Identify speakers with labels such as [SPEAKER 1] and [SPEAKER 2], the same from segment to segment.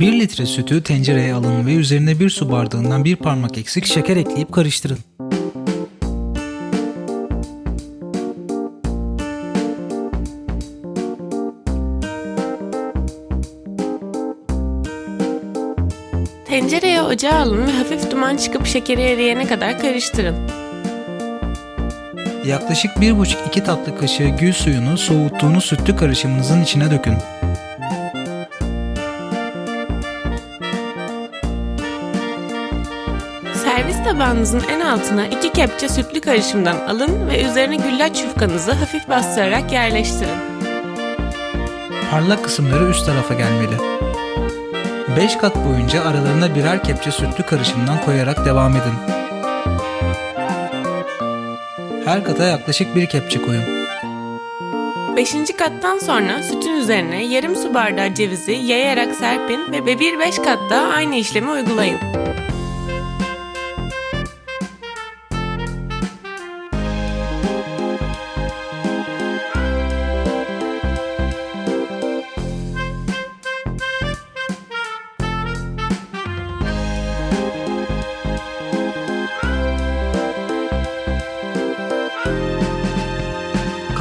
[SPEAKER 1] Bir litre sütü tencereye alın ve üzerine bir su bardağından bir parmak eksik şeker ekleyip karıştırın.
[SPEAKER 2] Tencereye ocağa alın ve hafif duman çıkıp şekeri eriyene kadar karıştırın.
[SPEAKER 1] Yaklaşık 1,5-2 tatlı kaşığı gül suyunu soğuttuğunuz sütlü karışımınızın içine dökün.
[SPEAKER 2] Servis tabağınızın en altına iki kepçe sütlü karışımdan alın ve üzerine güllaç yufkanızı hafif bastırarak yerleştirin.
[SPEAKER 1] Parlak kısımları üst tarafa gelmeli. 5 kat boyunca aralarına birer kepçe sütlü karışımdan koyarak devam edin. Her kata yaklaşık bir kepçe koyun.
[SPEAKER 2] Beşinci kattan sonra sütün üzerine yarım su bardağı cevizi yayarak serpin ve bir beş kat daha aynı işlemi uygulayın.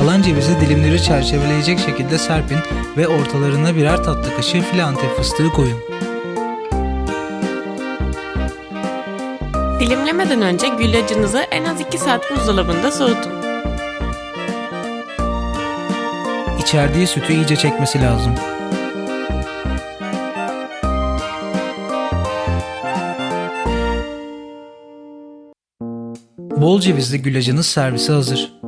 [SPEAKER 1] Kalan cevizi dilimleri çerçeveleyecek şekilde serpin ve ortalarına birer tatlı kaşığı file antep fıstığı koyun.
[SPEAKER 2] Dilimlemeden önce güllacınızı en az 2 saat buzdolabında soğutun.
[SPEAKER 1] İçerdiği sütü iyice çekmesi lazım. Bol cevizli gülacınız servise hazır.